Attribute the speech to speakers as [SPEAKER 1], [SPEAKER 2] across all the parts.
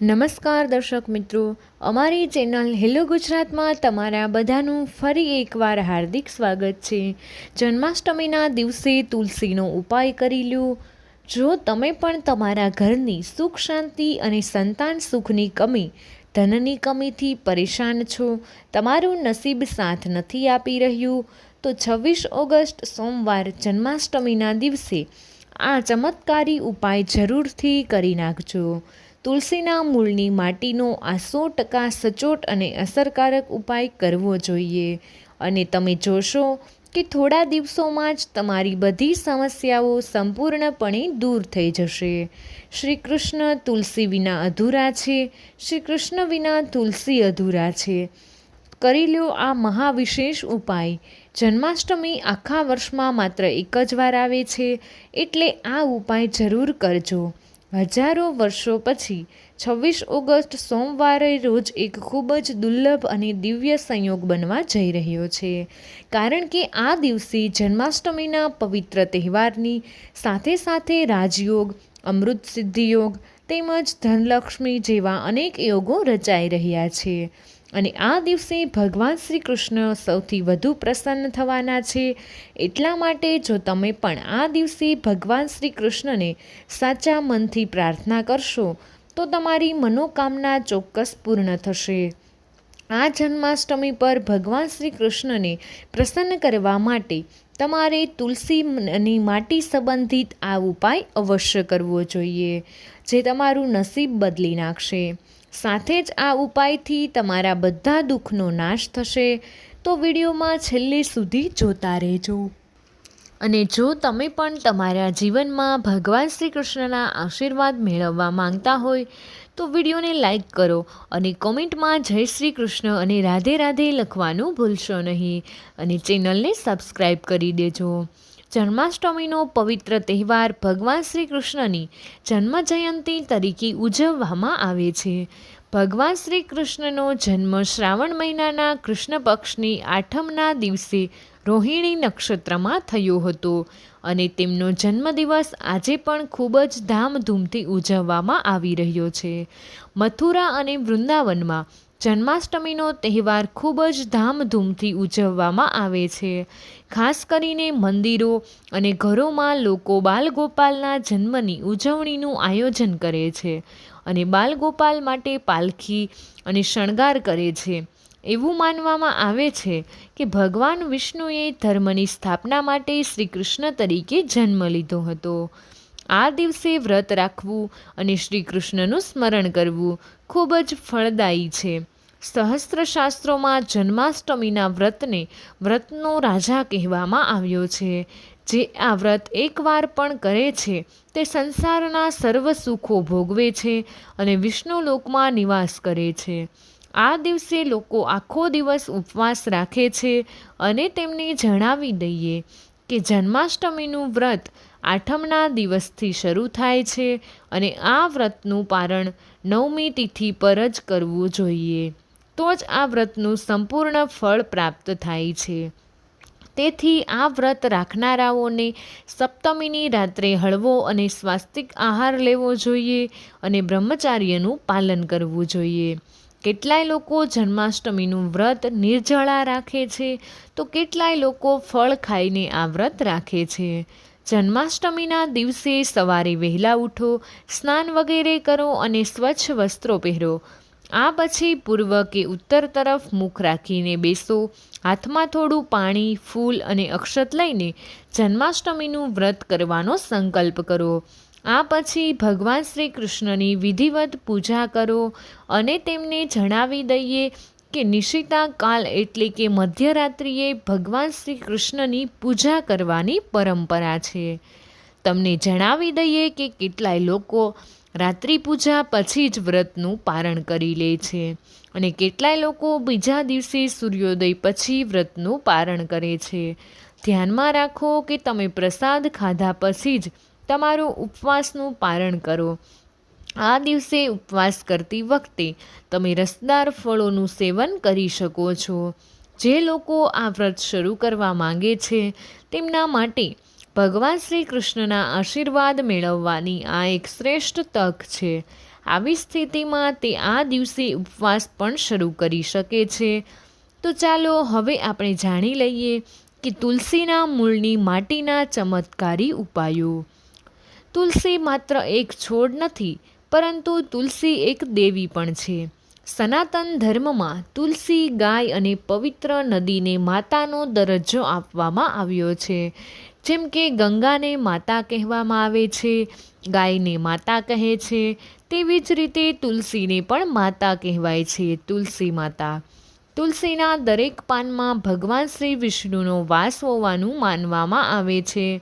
[SPEAKER 1] નમસ્કાર દર્શક મિત્રો. અમારી ચેનલ હેલો ગુજરાતમાં તમારા બધાનું ફરી એકવાર હાર્દિક સ્વાગત છે. જન્માષ્ટમીના દિવસે તુલસીનો ઉપાય કરી લ્યો જો તમે પણ તમારા ઘરની સુખ શાંતિ અને સંતાન સુખની કમી, ધનની કમીથી પરેશાન છો, તમારું નસીબ સાથ નથી આપી રહ્યું, તો છવ્વીસ ઓગસ્ટ સોમવાર જન્માષ્ટમીના દિવસે આ ચમત્કારી ઉપાય જરૂરથી કરી નાખજો. તુલસીના મૂળની માટીનો આ સો ટકા સચોટ અને અસરકારક ઉપાય કરવો જોઈએ. અને તમે જોશો કે થોડા દિવસોમાં જ તમારી બધી સમસ્યાઓ સંપૂર્ણપણે દૂર થઈ જશે. શ્રી કૃષ્ણ તુલસી વિના અધૂરા છે. શ્રી કૃષ્ણ વિના તુલસી અધૂરા છે. કરી લ્યો આ મહાવિશેષ ઉપાય. જન્માષ્ટમી આખા વર્ષમાં માત્ર એક જ વાર આવે છે. એટલે આ ઉપાય જરૂર કરજો. હજારો વર્ષો પછી, છવ્વીસ ઓગસ્ટ સોમવારે રોજ એક ખૂબ જ દુર્લભ અને દિવ્ય સંયોગ બનવા જઈ રહ્યો છે. કારણ કે આ દિવસે જન્માષ્ટમીના પવિત્ર તહેવારની સાથે સાથે રાજયોગ, અમૃત સિદ્ધિયોગ તેમજ ધનલક્ષ્મી જેવા અનેક યોગો રચાઈ રહ્યા છે. અને આ દિવસે ભગવાન શ્રી કૃષ્ણ સૌથી વધુ પ્રસન્ન થવાના છે. એટલા માટે જો તમે પણ આ દિવસે ભગવાન શ્રી કૃષ્ણને સાચા મનથી પ્રાર્થના કરશો, તો તમારી મનોકામના ચોક્કસ પૂર્ણ થશે. આ જન્માષ્ટમી પર ભગવાન શ્રી કૃષ્ણને પ્રસન્ન કરવા માટે તમારે તુલસી અને માટી સંબંધિત આ ઉપાય અવશ્ય કરવો જોઈએ, જે તમારું નસીબ બદલી નાખશે. સાથે જ આ ઉપાયથી તમારા બધા દુઃખનો નાશ થશે, તો વિડીયોમાં છેલ્લે સુધી જોતા રહેજો. અને જો તમે પણ તમારા જીવનમાં ભગવાન શ્રી કૃષ્ણના આશીર્વાદ મેળવવા માંગતા હોય, તો વિડીયોને લાઈક કરો અને કોમેન્ટમાં જય શ્રી કૃષ્ણ અને રાધે રાધે લખવાનું ભૂલશો નહીં. અને ચેનલને સબસ્ક્રાઈબ કરી દેજો. જન્માષ્ટમીનો પવિત્ર તહેવાર ભગવાન શ્રી કૃષ્ણની જન્મ જયંતી તરીકે ઉજવવામાં આવે છે. ભગવાન શ્રી કૃષ્ણનો જન્મ શ્રાવણ મહિનાના કૃષ્ણ પક્ષની આઠમના દિવસે રોહિણી નક્ષત્રમાં થયો હતો અને તેમનો જન્મદિવસ આજે પણ ખૂબ જ ધામધૂમથી ઉજવવામાં આવી રહ્યો છે. મથુરા અને વૃંદાવનમાં જન્માષ્ટમીનો તહેવાર ખૂબ જ ધામધૂમથી ઉજવવામાં આવે છે. ખાસ કરીને મંદિરો અને ઘરોમાં લોકો બાલગોપાલના જન્મની ઉજવણીનું આયોજન કરે છે અને બાલગોપાલ માટે પાલખી અને શણગાર કરે છે. એવું માનવામાં આવે છે કે ભગવાન વિષ્ણુએ ધર્મની સ્થાપના માટે શ્રી કૃષ્ણ તરીકે જન્મ લીધો હતો. આ દિવસે વ્રત રાખવું અને શ્રી કૃષ્ણનું સ્મરણ કરવું ખૂબ જ ફળદાયી છે. સહસ્ત્ર શાસ્ત્રોમાં જન્માષ્ટમીના વ્રતને વ્રતનો રાજા કહેવામાં આવ્યો છે. જે આ વ્રત એકવાર પણ કરે છે, તે સંસારના સર્વ સુખો ભોગવે છે અને વિષ્ણુ લોકમાં નિવાસ કરે છે. આ દિવસે લોકો આખો દિવસ ઉપવાસ રાખે છે અને તેમને જણાવી દઈએ કે જન્માષ્ટમીનું વ્રત આઠમના દિવસથી શરૂ થાય છે અને આ વ્રતનું પારણ નવમી તિથિ પર જ કરવું જોઈએ. તો જ આ વ્રતનું સંપૂર્ણ ફળ પ્રાપ્ત થાય છે. તેથી આ વ્રત રાખનારાઓને સપ્તમીની રાત્રે હળવો અને સ્વાસ્તિક આહાર લેવો જોઈએ અને બ્રહ્મચાર્યનું પાલન કરવું જોઈએ. કેટલાય લોકો જન્માષ્ટમીનું વ્રત નિર્જળા રાખે છે, તો કેટલાય લોકો ફળ ખાઈને આ વ્રત રાખે છે. જન્માષ્ટમીના દિવસે સવારે વહેલા ઉઠો, સ્નાન વગેરે કરો અને સ્વચ્છ વસ્ત્રો પહેરો. આ પછી પૂર્વ કે ઉત્તર તરફ મુખ રાખીને બેસો, હાથમાં થોડું પાણી, ફૂલ અને અક્ષત લઈને જન્માષ્ટમીનું વ્રત કરવાનો સંકલ્પ કરો. આ પછી ભગવાન શ્રી કૃષ્ણની વિધિવત પૂજા કરો અને તેમને જણાવી દઈએ કે નિશિતા કાલ એટલે કે મધ્યરાત્રિએ ભગવાન શ્રી કૃષ્ણની પૂજા કરવાની પરંપરા છે. તમને જણાવી દઈએ કે કેટલાય લોકો રાત્રિ પૂજા પછી જ વ્રતનું પારણ કરી લે છે અને કેટલાય લોકો બીજા દિવસે સૂર્યોદય પછી વ્રતનું પારણ કરે છે. ધ્યાનમાં રાખો કે તમે પ્રસાદ ખાધા પછી જ તમારું ઉપવાસનું પારણ કરો. આ દિવસે ઉપવાસ કરતી વખતે તમે રસદાર ફળોનું સેવન કરી શકો છો. જે લોકો આ વ્રત શરૂ કરવા માંગે છે, તેમના માટે ભગવાન શ્રી કૃષ્ણના આશીર્વાદ મેળવવાની આ એક શ્રેષ્ઠ તક છે. આવી સ્થિતિમાં તે આ દિવસે ઉપવાસ પણ શરૂ કરી શકે છે. તો ચાલો હવે આપણે જાણી લઈએ કે તુલસીના મૂળની માટીના ચમત્કારી ઉપાયો. તુલસી માત્ર એક છોડ નથી, પરંતુ તુલસી એક દેવી પણ છે. સનાતન ધર્મમાં તુલસી ગાય અને પવિત્ર નદીને માતાનો દરજ્જો આપવામાં આવ્યો છે. જેમ કે ગંગાને માતા કહેવામાં આવે છે, ગાયને માતા કહે છે, તેવી જ રીતે તુલસીને પણ માતા કહેવાય છે, તુલસી માતા. તુલસીના દરેક પાનમાં ભગવાન શ્રી વિષ્ણુનો વાસ હોવાનું માનવામાં આવે છે.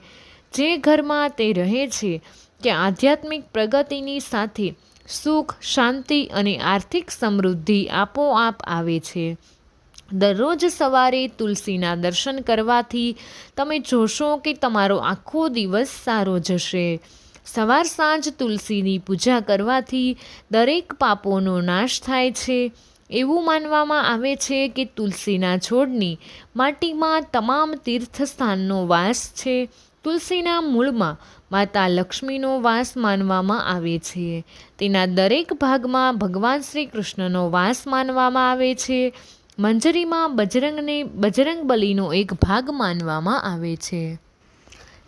[SPEAKER 1] જે ઘરમાં તે રહે છે કે આધ્યાત્મિક પ્રગતિની સાથે સુખ, શાંતિ અને આર્થિક સમૃદ્ધિ આપોઆપ આવે છે. દરરોજ સવારે તુલસીના દર્શન કરવાથી તમે જોશો કે તમારો આખો દિવસ સારો જશે. સવાર સાંજ તુલસીની પૂજા કરવાથી દરેક પાપોનો નાશ થાય છે. એવું માનવામાં આવે છે કે તુલસીના છોડની માટીમાં તમામ તીર્થસ્થાનનો વાસ છે. તુલસીના મૂળમાં માતા લક્ષ્મીનો વાસ માનવામાં આવે છે. તેના દરેક ભાગમાં ભગવાન શ્રી કૃષ્ણનો વાસ માનવામાં આવે છે. મંજરીમાં બજરંગને બજરંગ બલીનો એક ભાગ માનવામાં આવે છે.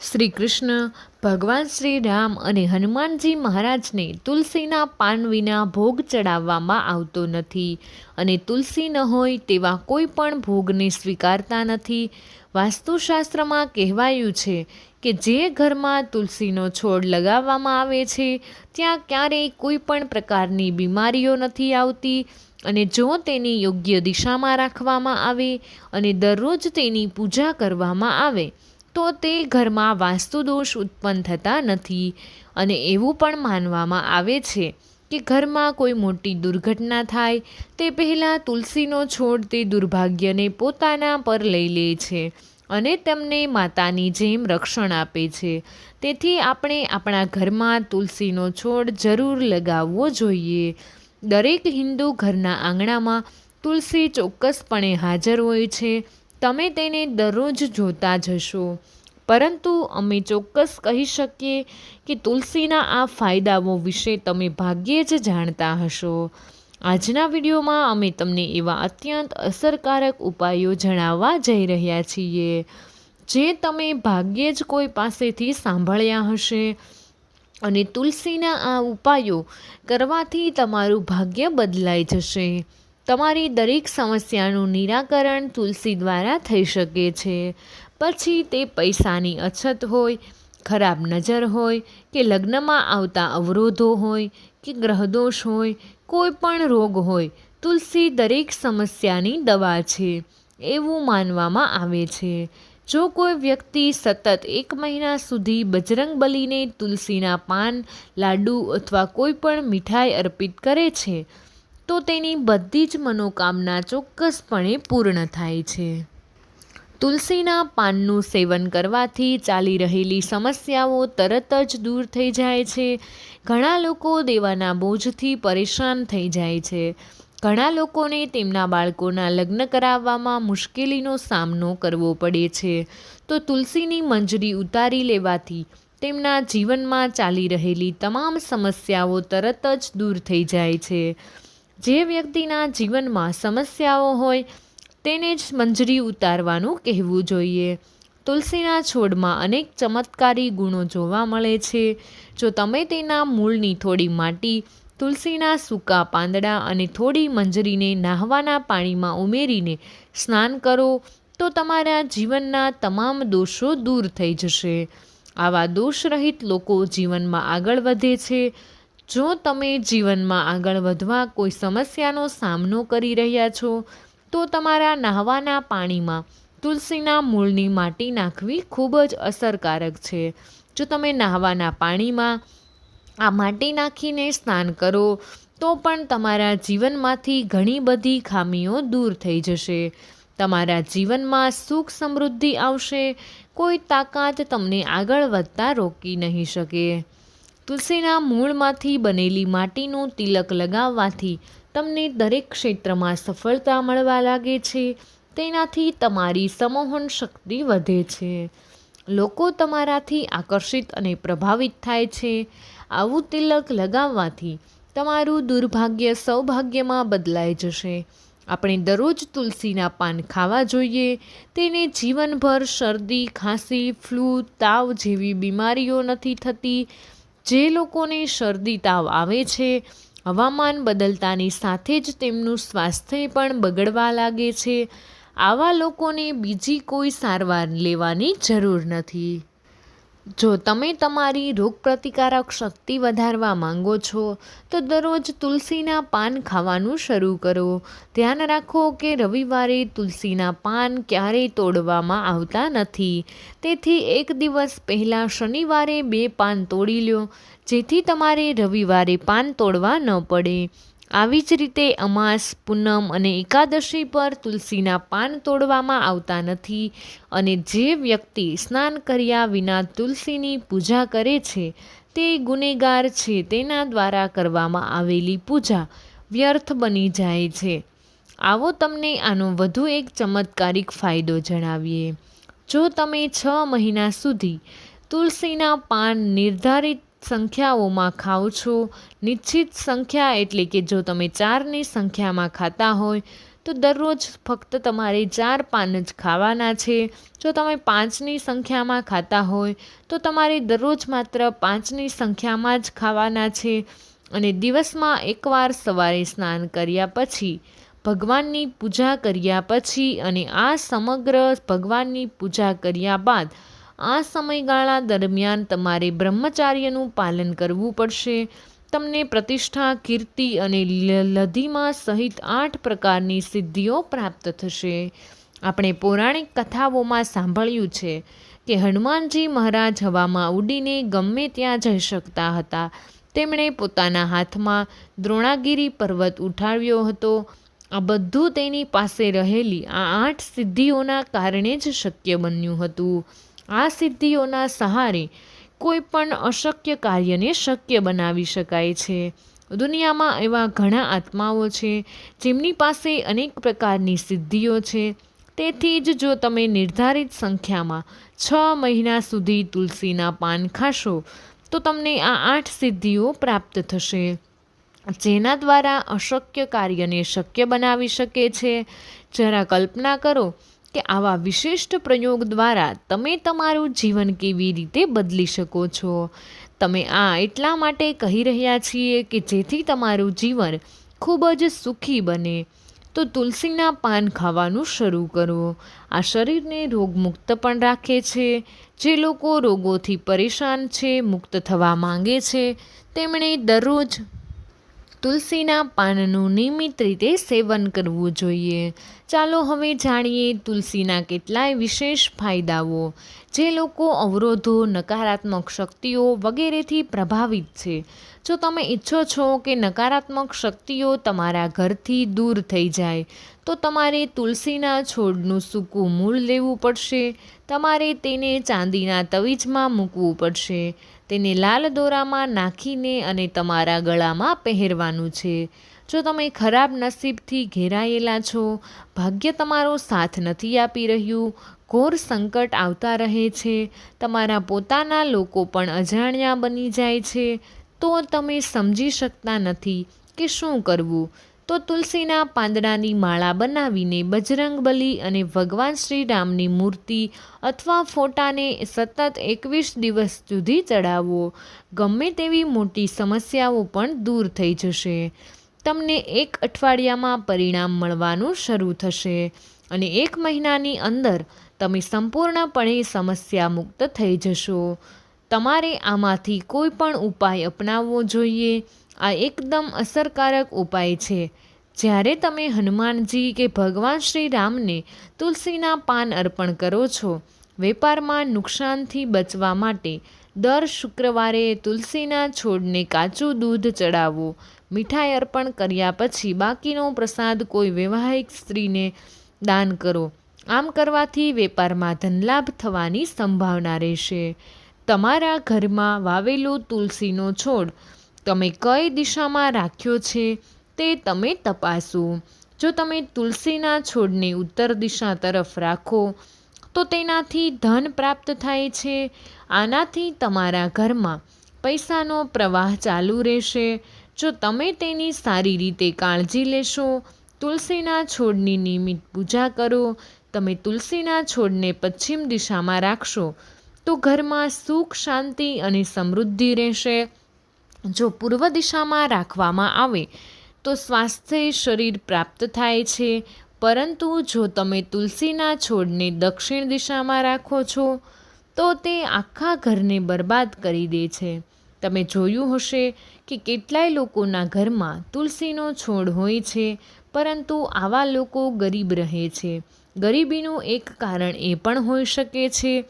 [SPEAKER 1] શ્રી કૃષ્ણ ભગવાન શ્રી રામ અને હનુમાનજી મહારાજને તુલસીના પાન વિના ભોગ ચડાવવામાં આવતો નથી અને તુલસી ન હોય તેવા કોઈ પણ ભોગને સ્વીકારતા નથી. વાસ્તુશાસ્ત્રમાં કહેવાયું છે કે જે ઘરમાં તુલસીનો છોડ લગાવવામાં આવે છે, ત્યાં ક્યારેય કોઈ પણ પ્રકારની બીમારીઓ નથી આવતી અને જો તેને યોગ્ય દિશામાં રાખવામાં આવે અને દરરોજ તેની પૂજા કરવામાં આવે, તો તે ઘરમાં વાસ્તુદોષ ઉત્પન્ન થતા નથી. અને એવું પણ માનવામાં આવે છે કે ઘરમાં કોઈ મોટી દુર્ઘટના થાય, તે પહેલાં તુલસીનો છોડ તે દુર્ભાગ્યને પોતાના પર લઈ લે છે અને તેમને માતાની જેમ રક્ષણ આપે છે. તેથી આપણે આપણા ઘરમાં તુલસીનો છોડ જરૂર લગાવવો જોઈએ. દરેક હિન્દુ ઘરના આંગણામાં તુલસી ચોક્કસપણે હાજર હોય છે. તમે તેને દરરોજ જોતા જશો પરંતુ અમે ચોક્કસ કહી શકીએ કે તુલસીના આ ફાયદાઓ વિશે તમે ભાગ્યે જ જાણતા હશો. આજના વિડીયોમાં અમે તમને એવા અત્યંત અસરકારક ઉપાયો જણાવવા જઈ રહ્યા છીએ, જે તમે ભાગ્યે જ કોઈ પાસેથી સાંભળ્યા હશે. અને તુલસીના આ ઉપાયો કરવાથી તમારું ભાગ્ય બદલાઈ જશે. તમારી દરેક સમસ્યાનું નિરાકરણ તુલસી દ્વારા થઈ શકે છે. પછી તે પૈસાની અછત હોય, ખરાબ નજર હોય કે લગ્નમાં આવતા અવરોધો હોય કે ગ્રહદોષ હોય, કોઈ પણ રોગ હોય, તુલસી દરેક સમસ્યાની દવા છે, એવું માનવામાં આવે છે. જો કોઈ વ્યક્તિ સતત એક મહિના સુધી બજરંગ બલીને તુલસીના પાન, લાડુ અથવા કોઈ પણ મીઠાઈ અર્પિત કરે છે, તો તેની બધી જ મનોકામના ચોક્કસપણે પૂર્ણ થાય છે. તુલસીના પાનનું સેવન કરવાથી ચાલી રહેલી સમસ્યાઓ તરત જ દૂર થઈ જાય છે. ઘણા લોકો દેવાના બોજથી પરેશાન થઈ જાય છે. ઘણા લોકોને તેમના બાળકોના લગ્ન કરાવવામાં મુશ્કેલીનો સામનો કરવો પડે છે. તો તુલસીની મંજરી ઉતારી લેવાથી તેમના જીવનમાં ચાલી રહેલી તમામ સમસ્યાઓ તરત જ દૂર થઈ જાય છે. જે વ્યક્તિના જીવનમાં સમસ્યાઓ હોય તેને જ મંજરી ઉતારવાનું કહેવું જોઈએ. તુલસીના છોડમાં અનેક ચમત્કારી ગુણો જોવા મળે છે. જો તમે તેના મૂળની થોડી માટી તુલસીના સૂકા પાંદડા અને થોડી મંજરીને નાહવાના પાણીમાં ઉમેરીને સ્નાન કરો, તો તમારા જીવનના તમામ દોષો દૂર થઈ જશે. આવા દોષરહિત લોકો જીવનમાં આગળ વધે છે. જો તમે જીવનમાં આગળ વધવા કોઈ સમસ્યાનો સામનો કરી રહ્યા છો, તો તમારા નહાવાના પાણીમાં તુલસીના મૂળની માટી નાખવી ખૂબ જ અસરકારક છે. જો તમે નહાવાના પાણીમાં આ માટી નાખીને સ્નાન કરો, તો પણ તમારા જીવનમાંથી ઘણી બધી ખામીઓ દૂર થઈ જશે. તમારા જીવનમાં સુખ સમૃદ્ધિ આવશે, કોઈ તાકાત તમને આગળ વધતા રોકી નહીં શકે. તુલસીના મૂળમાંથી બનેલી માટીનું તિલક લગાવવાથી તમને દરેક ક્ષેત્રમાં સફળતા મળવા લાગે છે, તેનાથી તમારી સમોહન શક્તિ વધે છે. લોકો તમારાથી આકર્ષિત અને પ્રભાવિત થાય છે. આવું તિલક લગાવવાથી તમારું દુર્ભાગ્ય સૌભાગ્યમાં બદલાઈ જશે. આપણે દરરોજ તુલસીના પાન ખાવા જોઈએ. તેને જીવનભર શરદી, ખાંસી, ફ્લૂ, તાવ જેવી બીમારીઓ નથી થતી. જે લોકોને શરદી, તાવ આવે છે, હવામાન બદલતાની સાથે જ તેમનું સ્વાસ્થ્ય પણ બગડવા લાગે છે. આવા લોકોને બીજી કોઈ સારવાર લેવાની જરૂર નથી. જો તમે તમારી રોગપ્રતિકારક શક્તિ વધારવા માંગો છો, તો દરરોજ તુલસીના પાન ખાવાનું શરૂ કરો. ધ્યાન રાખો કે રવિવારે તુલસીના પાન ક્યારેય તોડવામાં આવતા નથી. તેથી એક દિવસ પહેલાં શનિવારે બે પાન તોડી લો, જેથી તમારે રવિવારે પાન તોડવા ન પડે. આવી જ રીતે અમાસ, પૂનમ અને એકાદશી પર તુલસીના પાન તોડવામાં આવતા નથી અને જે વ્યક્તિ સ્નાન કર્યા વિના તુલસીની પૂજા કરે છે, તે ગુનેગાર છે તેના દ્વારા કરવામાં આવેલી પૂજા વ્યર્થ બની જાય છે. આવો તમને આનો વધુ એક ચમત્કારિક ફાયદો જણાવીએ. જો તમે છ મહિના સુધી તુલસીના પાન નિર્ધારિત સંખ્યાઓમાં ખાઓ છો. નિશ્ચિત સંખ્યા એટલે કે જો તમે ચારની સંખ્યામાં ખાતા હોય, તો દરરોજ ફક્ત તમારે ચાર પાન જ ખાવાના છે. જો તમે પાંચની સંખ્યામાં ખાતા હોય, તો તમારે દરરોજ માત્ર પાંચની સંખ્યામાં જ ખાવાના છે અને દિવસમાં એકવાર સવારે સ્નાન કર્યા પછી, ભગવાનની પૂજા કર્યા પછી અને આ સમગ્ર ભગવાનની પૂજા કર્યા બાદ આ સમયગાળા દરમિયાન તમારે બ્રહ્મચાર્યનું પાલન કરવું પડશે. તમને પ્રતિષ્ઠા, કીર્તિ અને લધિમા સહિત આઠ પ્રકારની સિદ્ધિઓ પ્રાપ્ત થશે. આપણે પૌરાણિક કથાઓમાં સાંભળ્યું છે કે હનુમાનજી મહારાજ હવામાં ઉડીને ગમે ત્યાં જઈ શકતા હતા. તેમણે પોતાના હાથમાં દ્રોણાગીરી પર્વત ઉઠાવ્યો હતો. આ બધું તેની પાસે રહેલી આ આઠ સિદ્ધિઓના કારણે જ શક્ય બન્યું હતું. આ સિદ્ધિઓના સહારે કોઈ પણ અશક્ય કાર્યને શક્ય બનાવી શકાય છે. દુનિયામાં એવા ઘણા આત્માઓ છે, જેમની પાસે અનેક પ્રકારની સિદ્ધિઓ છે. તેથી જ જો તમે નિર્ધારિત સંખ્યામાં છ મહિના સુધી તુલસીના પાન ખાશો, તો તમને આ આઠ સિદ્ધિઓ પ્રાપ્ત થશે. જેના દ્વારા અશક્ય કાર્યને શક્ય બનાવી શકે છે. જરા કલ્પના કરો કે આવા વિશિષ્ટ પ્રયોગ દ્વારા તમે તમારું જીવન કેવી રીતે બદલી શકો છો? તમે આ એટલા માટે કહી રહ્યા છીએ કે જેથી તમારું જીવન ખૂબ જ સુખી બને. તો તુલસીના પાન ખાવાનું શરૂ કરો. આ શરીરને રોગમુક્ત પણ રાખે છે. જે લોકો રોગોથી પરેશાન છે, મુક્ત થવા માંગે છે, તેમણે દરરોજ તુલસીના પાનનું નિયમિત રીતે સેવન કરવું જોઈએ. ચાલો હવે જાણીએ તુલસીના કેટલાય વિશેષ ફાયદાઓ, જે લોકો અવરોધો, નકારાત્મક શક્તિઓ વગેરેથી પ્રભાવિત છે. જો તમે ઈચ્છો છો કે નકારાત્મક શક્તિઓ તમારા ઘરથી દૂર થઈ જાય, તો તમારે તુલસીના છોડનું સૂકું મૂળ લેવું પડશે. તમારે તેને ચાંદીના તવીજમાં મૂકવું પડશે. તેને લાલ દોરામાં નાખીને અને તમારા ગળામાં પહેરવાનું છે. જો તમે ખરાબ નસીબથી ઘેરાયેલા છો, ભાગ્ય તમારો સાથ નથી આપી રહ્યું. ઘોર સંકટ આવતા રહે છે. તમારા પોતાના લોકો પણ અજાણ્યા બની જાય છે. તો તમે સમજી શકતા નથી કે શું કરવું. તો તુલસીના પાંદડાની માળા બનાવીને બજરંગબલી અને ભગવાન શ્રી રામની મૂર્તિ અથવા ફોટાને સતત એકવીસ દિવસ સુધી ચડાવો. ગમે તેવી મોટી સમસ્યાઓ પણ દૂર થઈ જશે. તમને એક અઠવાડિયામાં પરિણામ મળવાનું શરૂ થશે અને એક મહિનાની અંદર તમે સંપૂર્ણપણે સમસ્યા મુક્ત થઈ જશો. તમારે આમાંથી કોઈ પણ ઉપાય અપનાવવો જોઈએ. આ એકદમ અસરકારક ઉપાય છે. જ્યારે તમે હનુમાનજી કે ભગવાન શ્રી રામને તુલસીના પાન અર્પણ કરો છો, વેપારમાં નુકસાનથી બચવા માટે દર શુક્રવારે તુલસીના છોડને કાચું દૂધ ચડાવો. મીઠાઈ અર્પણ કર્યા પછી બાકીનો પ્રસાદ કોઈ વૈવાહિક સ્ત્રીને દાન કરો. આમ કરવાથી વેપારમાં ધનલાભ થવાની સંભાવના રહેશે. તમારા ઘરમાં વાવેલું તુલસીનો છોડ તમે કઈ દિશામાં રાખ્યો છે તે તમે તપાસો. જો તમે તુલસીના છોડને ઉત્તર દિશા તરફ રાખો, તો તેનાથી ધન પ્રાપ્ત થાય છે. આનાથી તમારા ઘરમાં પૈસાનો પ્રવાહ ચાલુ રહેશે. જો તમે તેની સારી રીતે કાળજી લેશો, તુલસીના છોડની નિયમિત પૂજા કરો, તમે તુલસીના છોડને પશ્ચિમ દિશામાં રાખશો, તો ઘરમાં સુખ, શાંતિ અને સમૃદ્ધિ રહેશે. જો પૂર્વ દિશામાં રાખવામાં આવે, તો સ્વાસ્થ્ય શરીર પ્રાપ્ત થાય છે. પરંતુ જો તમે તુલસીના છોડને દક્ષિણ દિશામાં રાખો છો, તો તે આખા ઘરને બરબાદ કરી દે છે. તમે જોયું હશે કે કેટલાય લોકોના ઘરમાં તુલસીનો છોડ હોય છે, પરંતુ આવા લોકો ગરીબ રહે છે. ગરીબીનું એક કારણ એ પણ હોઈ શકે છે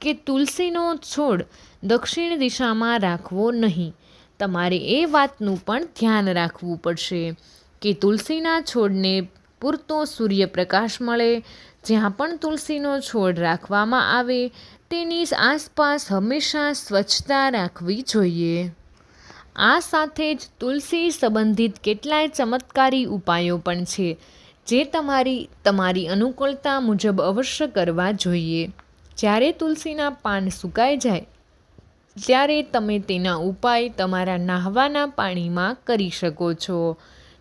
[SPEAKER 1] કે તુલસીનો છોડ દક્ષિણ દિશામાં રાખવો નહીં. તમારે એ વાતનું પણ ધ્યાન રાખવું પડશે કે તુલસીના છોડને પૂરતો સૂર્યપ્રકાશ મળે, જ્યાં પણ તુલસીનો છોડ રાખવામાં આવે, તેની આસપાસ હંમેશા સ્વચ્છતા રાખવી જોઈએ. આ સાથે જ તુલસી સંબંધિત કેટલાય ચમત્કારી ઉપાયો પણ છે, જે તમારી તમારી અનુકૂળતા મુજબ અવશ્ય કરવા જોઈએ. જ્યારે તુલસીના પાન સુકાઈ જાય ત્યારે તમે તેના ઉપાય તમારા નાહવાના પાણીમાં કરી શકો છો.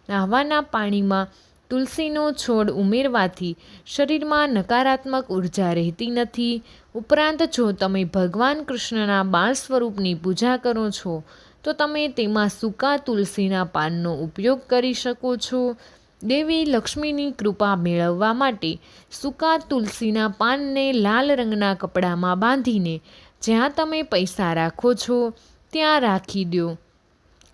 [SPEAKER 1] નાહવાના પાણીમાં તુલસીનો છોડ ઉમેરવાથી શરીરમાં નકારાત્મક ઊર્જા રહેતી નથી. ઉપરાંત જો તમે ભગવાન કૃષ્ણના બાળ સ્વરૂપની પૂજા કરો છો, તો તમે તેમાં સૂકા તુલસીના પાનનો ઉપયોગ કરી શકો છો. દેવી લક્ષ્મીની કૃપા મેળવવા માટે સૂકા તુલસીના પાનને લાલ રંગના કપડામાં બાંધીને જ્યાં તમે પૈસા રાખો છો, ત્યાં રાખી દો.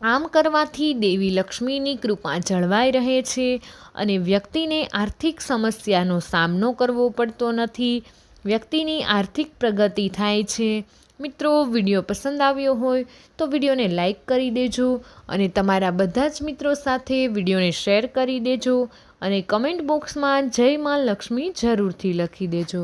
[SPEAKER 1] આમ કરવાથી દેવી લક્ષ્મીની કૃપા જળવાઈ રહે છે અને વ્યક્તિને આર્થિક સમસ્યાનો સામનો કરવો પડતો નથી. વ્યક્તિની આર્થિક પ્રગતિ થાય છે. મિત્રો, વીડિયો પસંદ આવ્યો હોય તો વિડીયોને લાઈક કરી દેજો અને તમારા બધા જ મિત્રો સાથે વિડીયોને શેર કરી દેજો અને કમેન્ટ બોક્સમાં જય માં લક્ષ્મી જરૂરથી લખી દેજો.